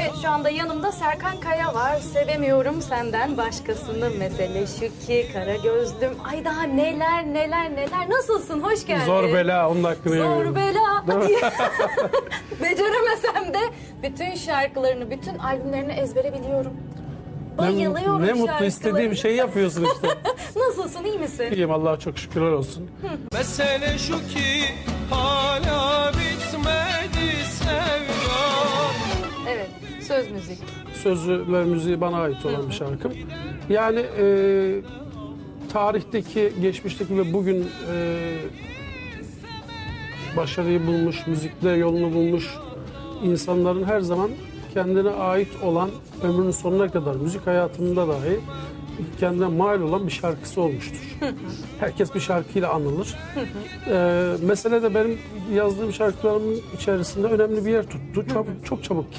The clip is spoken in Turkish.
Evet şu anda yanımda Serkan Kaya var. Sevemiyorum senden başkasını. Mesele şu ki kara gözlüm. Ay daha neler neler neler. Nasılsın? Hoş geldin. Zor bela onun hakkını Zor yemiyorum. bela. Beceremesem de bütün şarkılarını, bütün albümlerini ezbere biliyorum. Ne, Bayılıyorum ne mutlu şarkılarına. istediğim şeyi yapıyorsun işte. Nasılsın? iyi misin? İyiyim Allah'a çok şükürler olsun. Mesele şu ki hala Söz müzik. Sözü ve müziği bana ait olan bir şarkım. Yani e, tarihteki, geçmişteki ve bugün e, başarıyı bulmuş, müzikte yolunu bulmuş insanların her zaman kendine ait olan ömrünün sonuna kadar müzik hayatında dahi kendine mal olan bir şarkısı olmuştur. Herkes bir şarkıyla anılır. Ee, mesele de benim yazdığım şarkılarımın içerisinde önemli bir yer tuttu. Çok, çok çabuk